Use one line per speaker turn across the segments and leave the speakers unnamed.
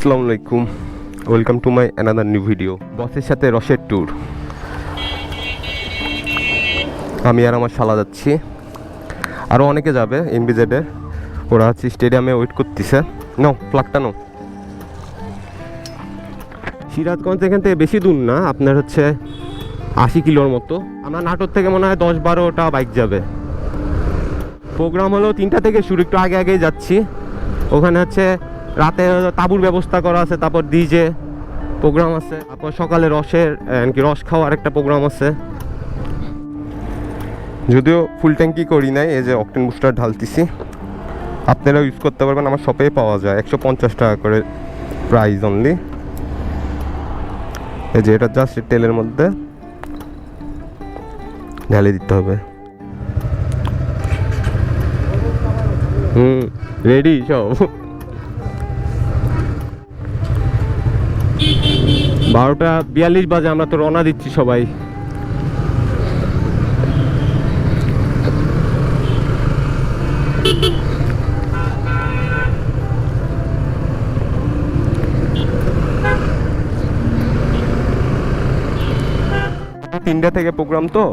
আসসালামু আলাইকুম। Welcome to my another new video বসের সাথে রসের ট্যুর আমি আর আমার শালা যাচ্ছি। আরও অনেকে যাবে এমবিজেডের ওরা হচ্ছে স্টেডিয়ামে ওয়েট করতেছে। নো প্লাগটা নো সিরাজগঞ্জ এখান থেকে বেশি দূর না, আপনার হচ্ছে আশি কিলোর মতো। আমরা নাটোর থেকে মনে হয় দশ বারোটা বাইক যাবে। প্রোগ্রাম হলো তিনটা থেকে শুরু, একটু আগে আগেই যাচ্ছি। ওখানে হচ্ছে রাতে তাঁবুর ব্যবস্থা করা আছে, তারপর ডিজে প্রোগ্রাম আছে, তারপর সকালে রসের কি রস খাওয়ার একটা প্রোগ্রাম আছে। যদিও ফুল ট্যাঙ্কি করি নাই, এই যে অকটেন বুস্টার ঢালতেছি। আপনারা ইউজ করতে পারবেন, আমার শপেই পাওয়া যায়, একশো পঞ্চাশ টাকা করে প্রাইস অনলি এই যে এটা জাস্ট তেলের মধ্যে ঢালে দিতে হবে। হুম রেডি সব। বারোটা বিয়াল্লিশ বাজে আমরা তো রওনা দিচ্ছি সবাই। তিনটা থেকে প্রোগ্রাম তো,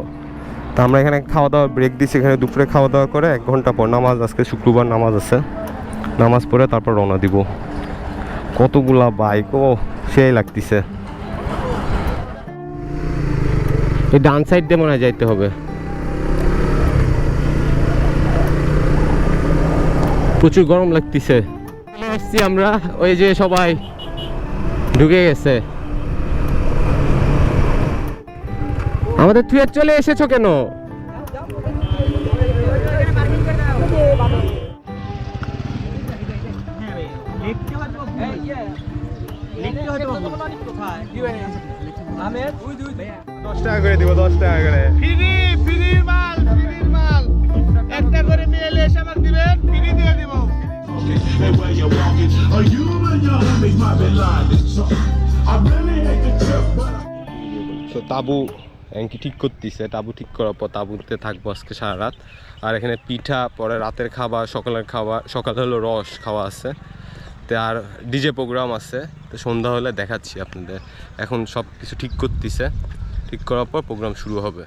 তা আমরা এখানে খাওয়া দাওয়া ব্রেক দিচ্ছি এখানে দুপুরে খাওয়া দাওয়া করে এক ঘণ্টা পর নামাজ, আজকে শুক্রবার নামাজ আছে। নামাজ পড়ে তারপর রওনা দিব। কতগুলা বাইক ও, সেই লাগতেছে। এই ডান সাইড দিয়ে মনে হয় যাইতে হবে। প্রচুর গরম লাগতেছে। আসছি আমরা ওই যে সবাই ঢুকে গেছে। আমাদের তুই আর চলে এসেছ কেন? দশ টাকা করে দিব দশ টাকা করে।
ফ্রি মাল মাল। একটা এসে আমাকে দিবেন ফ্রি দিয়ে দিব।
তো তাবু এমনকি ঠিক করতেছে তাবু ঠিক করার পর তাবুতে থাকব আজকে সারা রাত। আর এখানে পিঠা পরে রাতের খাবার সকালের খাবার সকালে হলো রস খাওয়া আছে। তো আর ডিজে প্রোগ্রাম আছে তো সন্ধ্যা হলে দেখাচ্ছি আপনাদের। এখন সব কিছু ঠিক করতেছে। ঠিক করার পর প্রোগ্রাম শুরু হবে।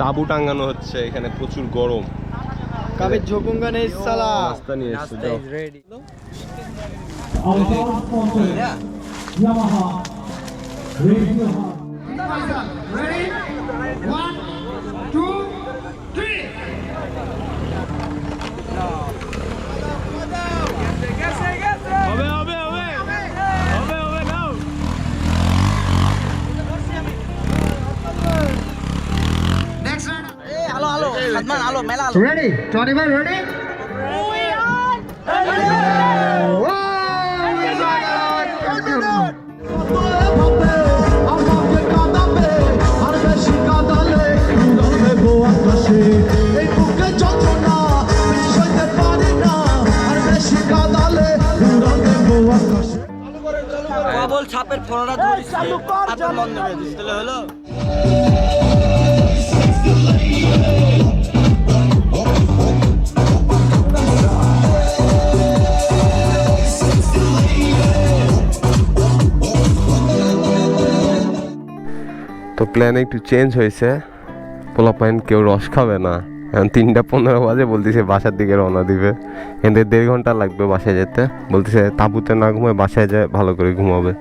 তাবু টাঙ্গানো হচ্ছে এখানে প্রচুর গরম।
নেই সালা।
নিয়ে এসছে।
হবে হবে হবে হবে হবে নাও
হ্যালো হ্যালো হ্যালো মেলা
রেডি 25 রেডি
কেবল ছাপের ফোনটা ধরিস তারপর বন্ধ করে দিস তাহলে হলো?
তো প্ল্যান একটু চেঞ্জ হয়েছে। পোলা পয়েন্ট কেউ রস খাবে না। এখন তিনটা পনেরো বাজে বলতেছে, বাসার দিকে রওনা দিবে। কিন্তু দেড় ঘণ্টা লাগবে বাসায় যেতে। বলতেছে, তাঁবুতে না ঘুমায়, বাসায় যায়, ভালো করে ঘুমাবে।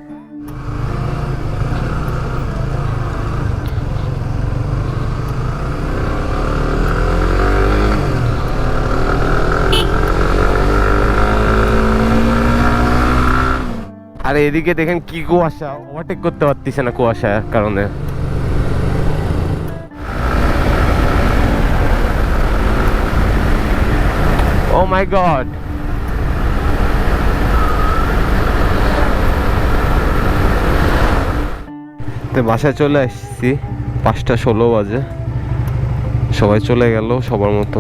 আর এদিকে দেখেন কি কুয়াশা। ওভারটেক করতে পারতেছে না কুয়াশার কারণে। ও মাই গড তো বাসায় চলে আসছি পাঁচটা ষোলো বাজে। সবাই চলে গেল সবার মতো।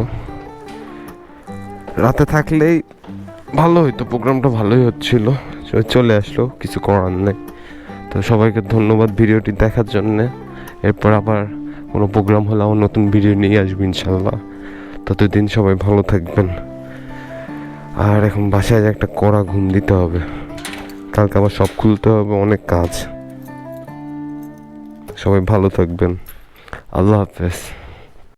রাতে থাকলেই ভালো হইতো, প্রোগ্রামটা ভালোই হচ্ছিল। চলে আসলো, কিছু করার নেই। তো সবাইকে ধন্যবাদ ভিডিওটি দেখার জন্যে। এরপর আবার কোনো প্রোগ্রাম হলে আমার নতুন ভিডিও নিয়ে আসব ইনশাল্লাহ। ততদিন সবাই ভালো থাকবেন। আর এখন বাসায় একটা কড়া ঘুম দিতে হবে। কালকে আবার সব খুলতে হবে, অনেক কাজ। সবাই ভালো থাকবেন। আল্লাহ হাফেজ।